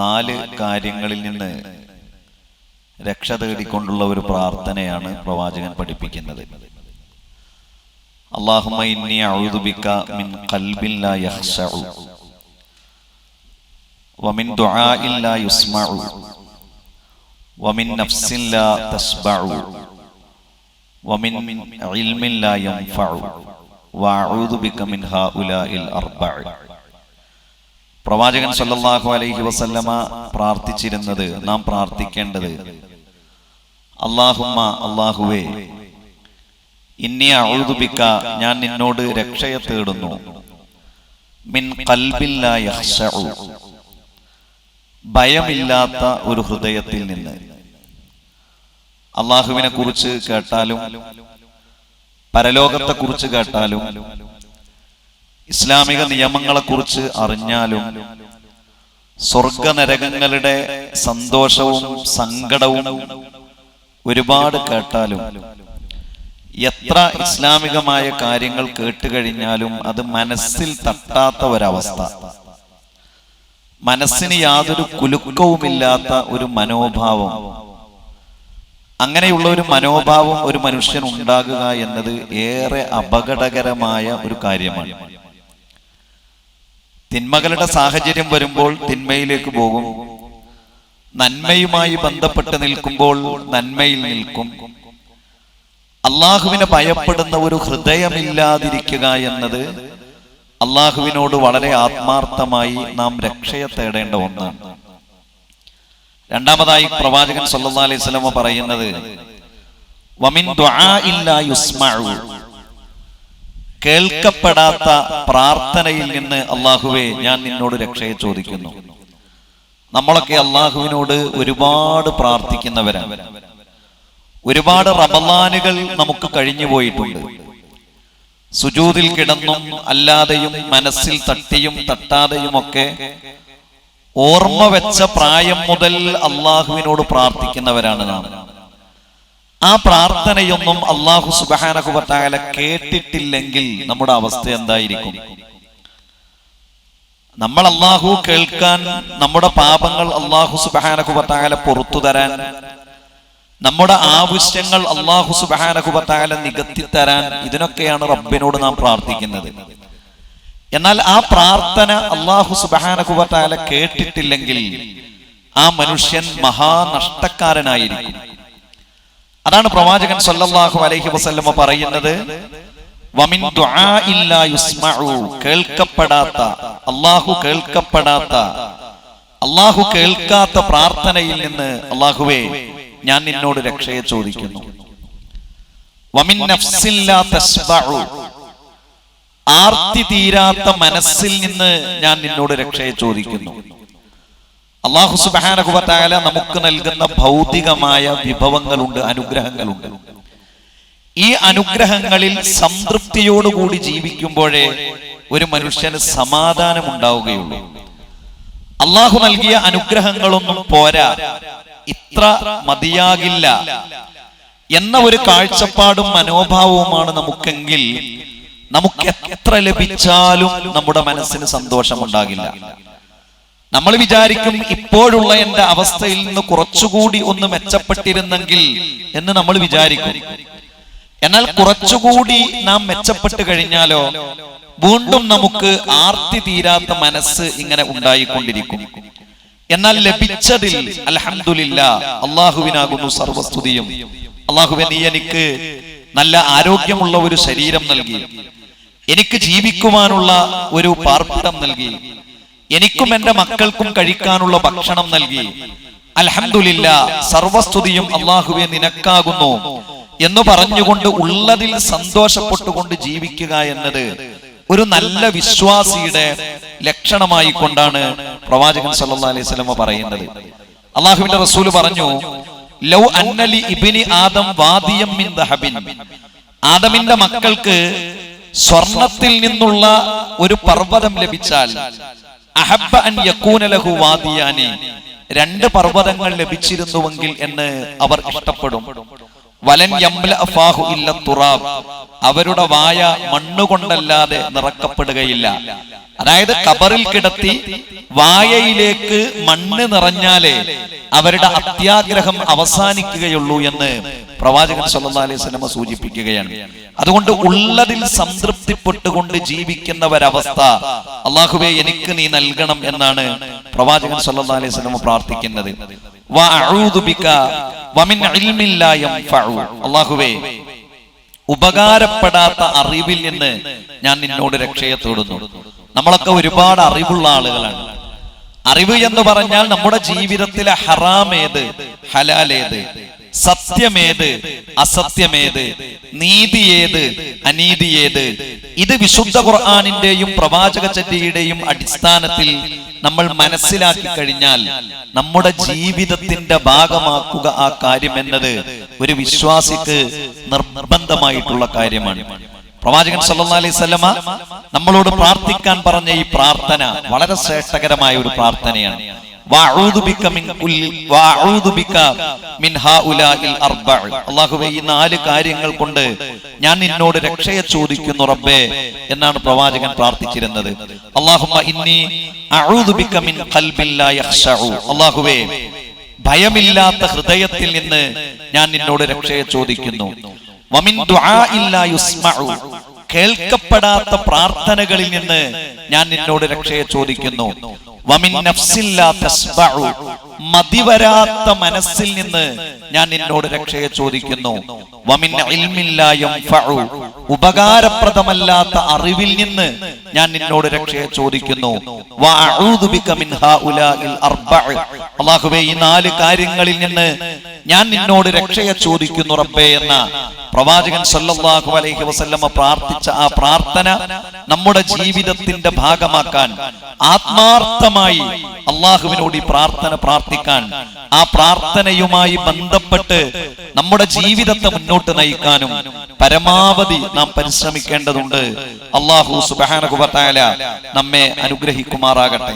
നാല് കാര്യങ്ങളിൽ നിന്ന് രക്ഷ തേടിക്കൊണ്ടുള്ള ഒരു പ്രാർത്ഥനയാണ് പ്രവാചകൻ പഠിപ്പിക്കുന്നത്. അള്ളാഹുമ്മ ഇന്നി മിൻ പ്രവാചകൻ സല്ലാഹു അലൈഹി വസല്ലമ പ്രാർത്ഥിച്ചിരുന്നത് നാം പ്രാർത്ഥിക്കേണ്ടത്. അള്ളാഹുമ്മ അള്ളാഹുവേ ഇന്നി അഴുതുപിക്ക ഞാൻ നിന്നോട് രക്ഷയെ തേടുന്നു. മിൻ ഭയമില്ലാത്ത ഒരു ഹൃദയത്തിൽ നിന്ന്. അള്ളാഹുവിനെ കുറിച്ച് കേട്ടാലും പരലോകത്തെ കുറിച്ച് കേട്ടാലും ഇസ്ലാമിക നിയമങ്ങളെ കുറിച്ച് അറിഞ്ഞാലും സ്വർഗനരകങ്ങളുടെ സന്തോഷവും സങ്കടവും ഒരുപാട് കേട്ടാലും എത്ര ഇസ്ലാമികമായ കാര്യങ്ങൾ കേട്ടുകഴിഞ്ഞാലും അത് മനസ്സിൽ തട്ടാത്ത ഒരവസ്ഥ മനസ്സിന് യാതൊരു കുലുക്കവുമില്ലാത്ത ഒരു മനോഭാവം. അങ്ങനെയുള്ള ഒരു മനോഭാവം ഒരു മനുഷ്യൻ ഉണ്ടാകുക എന്നത് ഏറെ അപകടകരമായ ഒരു കാര്യമാണ്. തിന്മകളുടെ സാഹചര്യം വരുമ്പോൾ തിന്മയിലേക്ക് പോകും. നന്മയുമായി ബന്ധപ്പെട്ട് നിൽക്കുമ്പോൾ നന്മയിൽ നിൽക്കും. അള്ളാഹുവിനെ ഭയപ്പെടുന്ന ഒരു ഹൃദയമില്ലാതിരിക്കുക എന്നത് അള്ളാഹുവിനോട് വളരെ ആത്മാർത്ഥമായി നാം രക്ഷയെ തേടേണ്ട ഒന്നാണ്. രണ്ടാമതായി പ്രവാചകൻ സല്ലാ അലൈഹി സ്വലമ പറയുന്നത് വമിൻ യുസ്മഉ. കേൾക്കപ്പെടാത്ത പ്രാർത്ഥനയിൽ നിന്ന് അള്ളാഹുവെ ഞാൻ നിന്നോട് രക്ഷയെ ചോദിക്കുന്നു. നമ്മളൊക്കെ അള്ളാഹുവിനോട് ഒരുപാട് പ്രാർത്ഥിക്കുന്നവരാണ്. ഒരുപാട് റബലാനുകൾ നമുക്ക് കഴിഞ്ഞു പോയിട്ടുണ്ട്. സുജൂതിൽ കിടന്നും അല്ലാതെയും മനസ്സിൽ തട്ടിയും തട്ടാതെയും ഒക്കെ ഓർമ്മ വെച്ച പ്രായം മുതൽ അള്ളാഹുവിനോട് പ്രാർത്ഥിക്കുന്നവരാണ് നാം. ആ പ്രാർത്ഥനയൊന്നും അള്ളാഹു സുബാനഹുബത്താല കേട്ടിട്ടില്ലെങ്കിൽ നമ്മുടെ അവസ്ഥ എന്തായിരിക്കും? നമ്മൾ അള്ളാഹു കേൾക്കാൻ നമ്മുടെ പാപങ്ങൾ അള്ളാഹു സുബാനഹുബത്താല പുറത്തു തരാൻ നമ്മുടെ ആവശ്യങ്ങൾ അള്ളാഹു സുബാനഹുബത്താല നികത്തി തരാൻ ഇതിനൊക്കെയാണ് റബ്ബിനോട് നാം പ്രാർത്ഥിക്കുന്നത്. എന്നാൽ ആ പ്രാർത്ഥന അള്ളാഹു സുബാനഹുബത്താല കേട്ടിട്ടില്ലെങ്കിൽ ആ മനുഷ്യൻ മഹാനഷ്ടക്കാരനായിരിക്കും. അതാണ് പ്രവാചകൻ സല്ലല്ലാഹു അലൈഹി വസല്ലമ പറയുന്നത്. വമിൻ കേൾക്കപ്പെടാത്ത അള്ളാഹു കേൾക്കപ്പെടാത്ത അള്ളാഹു കേൾക്കാത്ത പ്രാർത്ഥനയിൽ നിന്ന് അള്ളാഹുവേ ഞാൻ നിന്നോട് രക്ഷയെ ചോദിക്കുന്നു. വമിൻ ആർത്തി തീരാത്ത മനസ്സിൽ നിന്ന് ഞാൻ നിന്നോട് രക്ഷയെ ചോദിക്കുന്നു. അള്ളാഹു സുബാനഹുബത്താല നമുക്ക് നൽകുന്ന ഭൗതികമായ വിഭവങ്ങളുണ്ട് അനുഗ്രഹങ്ങളുണ്ട്. ഈ അനുഗ്രഹങ്ങളിൽ സംതൃപ്തിയോടുകൂടി ജീവിക്കുമ്പോഴേ ഒരു മനുഷ്യന് സമാധാനം ഉണ്ടാവുകയുള്ളൂ അള്ളാഹു നൽകിയ അനുഗ്രഹങ്ങളൊന്നും പോരാ ഇത്ര മതിയാകില്ല. എന്ന ഒരു കാഴ്ചപ്പാടും മനോഭാവവുമാണ് നമുക്കെങ്കിൽ നമുക്ക് എത്ര ലഭിച്ചാലും നമ്മുടെ മനസ്സിന് സന്തോഷമുണ്ടാകില്ല. നമ്മൾ വിചാരിക്കും ഇപ്പോഴുള്ള എന്റെ അവസ്ഥയിൽ നിന്ന് കുറച്ചുകൂടി ഒന്ന് മെച്ചപ്പെട്ടിരുന്നെങ്കിൽ എന്ന് നമ്മൾ വിചാരിക്കും. എന്നാൽ കുറച്ചുകൂടി നാം മെച്ചപ്പെട്ട് കഴിഞ്ഞാലോ വീണ്ടും നമുക്ക് ആർത്തി തീരാത്ത മനസ്സ് ഇങ്ങനെ ഉണ്ടായിക്കൊണ്ടിരിക്കും. എന്നാൽ ലഭിച്ചതിൽ അലഹമില്ല അള്ളാഹുവിനാകുന്നു സർവസ്തുതിയും. അള്ളാഹുവിൻ നീ എനിക്ക് നല്ല ആരോഗ്യമുള്ള ഒരു ശരീരം നൽകി. എനിക്ക് ജീവിക്കുവാനുള്ള ഒരു പാർപ്പിടം നൽകി. എനിക്കും എന്റെ മക്കൾക്കും കഴിക്കാനുള്ള ഭക്ഷണം നൽകി. അലഹമില്ല സർവസ്തുതിയും അള്ളാഹുവെ നിനക്കാകുന്നു എന്ന് പറഞ്ഞുകൊണ്ട് ഉള്ളതിൽ സന്തോഷപ്പെട്ടുകൊണ്ട് ജീവിക്കുക എന്നത് ഒരു നല്ല വിശ്വാസിയുടെ ലക്ഷണമായി കൊണ്ടാണ് പ്രവാചകൻ സല്ലാ അലൈഹി വസല്ലമ പറയുന്നത്. അള്ളാഹുവിന്റെ റസൂൽ പറഞ്ഞു ലൗ അന്നലി ഇബ്നി ആദം വാദിയം മിൻ ദഹബിൻ. ആദമിന്റെ മക്കൾക്ക് സ്വർണത്തിൽ നിന്നുള്ള ഒരു പർവതം ലഭിച്ചാൽ അഹബ്ബ അൻ യകൂന ലഹു വാദിയാനി. രണ്ട് പർവതങ്ങൾ ലഭിച്ചിരുന്നുവെങ്കിൽ എന്ന് അവർ ഇഷ്ടപ്പെടും. വലൻ യംല അഫാഹു ഇല്ല തുറാബ്. അവരുടെ വായ മണ്ണുകൊണ്ടല്ലാതെ നിറക്കപ്പെടുകയില്ല. അതായത് കബറിൽ കിടത്തി വായയിലേക്ക് മണ്ണ് നിറഞ്ഞാലേ അവരുടെ അത്യാഗ്രഹം അവസാനിക്കുകയുള്ളൂ എന്ന് പ്രവാചകൻ സല്ലല്ലാഹു അലൈഹി സൂചിപ്പിക്കുകയാണ്. അതുകൊണ്ട് ഉള്ളതിൽ സംതൃപ്തിപ്പെട്ടുകൊണ്ട് ജീവിക്കുന്ന ഒരവസ്ഥ അള്ളാഹുവെ എനിക്ക് നീ നൽകണം എന്നാണ് പ്രവാചകൻ സല്ലല്ലാഹു അലൈഹി പ്രാർത്ഥിക്കുന്നത്. അള്ളാഹുവേ ഉപകാരപ്പെടാത്ത അറിവിൽ നിന്ന് ഞാൻ നിന്നോട് രക്ഷയെ തേടുന്നു. നമ്മളൊക്കെ ഒരുപാട് അറിവുള്ള ആളുകളാണ്. അറിവ് എന്ന് പറഞ്ഞാൽ നമ്മുടെ ജീവിതത്തിലെ ഹറാമേത് ഹലാലേത് സത്യമേത് അസത്യമേത് നീതി ഏത് അനീതി ഏത് ഇത് വിശുദ്ധ ഖുർആാനിന്റെയും പ്രവാചക ചര്യയുടെയും അടിസ്ഥാനത്തിൽ നമ്മൾ മനസ്സിലാക്കി കഴിഞ്ഞാൽ നമ്മുടെ ജീവിതത്തിന്റെ ഭാഗമാക്കുക ആ കാര്യം എന്നത് ഒരു വിശ്വാസിക്ക് നിർബന്ധമായിട്ടുള്ള കാര്യമാണ്. പ്രവാചകൻ സല്ലാ അലൈഹി നമ്മളോട് പ്രാർത്ഥിക്കാൻ പറഞ്ഞ ഈ പ്രാർത്ഥന വളരെ ശ്രേഷ്ഠകരമായ ഒരു പ്രാർത്ഥനയാണ്. അല്ലാഹുവേ ഈ നാല് കാര്യങ്ങൾ കൊണ്ട് ഞാൻ നിന്നോട് രക്ഷയെ ചോദിക്കുന്നു റബ്ബേ എന്നാണ് പ്രവാചകൻ പ്രാർത്ഥിച്ചിരുന്നത്. അല്ലാഹുവേ ഭയമില്ലാത്ത ഹൃദയത്തിൽ നിന്ന് ഞാൻ നിന്നോട് രക്ഷയെ ചോദിക്കുന്നു. കേൾക്കപ്പെടാത്ത പ്രാർത്ഥനകളിൽ നിന്ന് ഞാൻ നിന്നോട് രക്ഷയെ ചോദിക്കുന്നു. മതിവരാത്ത മനസ്സിൽ നിന്ന് ഞാൻ നിന്നോട് രക്ഷയെ ചോദിക്കുന്നു. വമിൻ ഉപകാരപ്രദമല്ലാത്ത അറിവിൽ നിന്ന് ഞാൻ നിന്നോട് രക്ഷയെ ചോദിക്കുന്നു. അല്ലാഹുവേ ഈ നാല് കാര്യങ്ങളിൽ നിന്ന് ഞാൻ നിന്നോട് രക്ഷയെ ചോദിക്കുന്നു റബ്ബേ എന്ന. പ്രവാചകൻ സല്ലല്ലാഹു അലൈഹി വസല്ലമ പ്രാർത്ഥിച്ച ആ പ്രാർത്ഥന നമ്മുടെ ജീവിതത്തിന്റെ ഭാഗമാക്കാൻ ആത്മാർത്ഥമായി അള്ളാഹുവിനോട് ഈ പ്രാർത്ഥന പ്രാർത്ഥിക്കാൻ ആ പ്രാർത്ഥനയുമായി ബന്ധപ്പെട്ട് നമ്മുടെ ജീവിതത്തെ മുന്നോട്ട് നയിക്കാനും പരമാവധി നാം പരിശ്രമിക്കേണ്ടതുണ്ട്. അള്ളാഹു സുബാനകുബത്തായ നമ്മെ അനുഗ്രഹിക്കുമാറാകട്ടെ.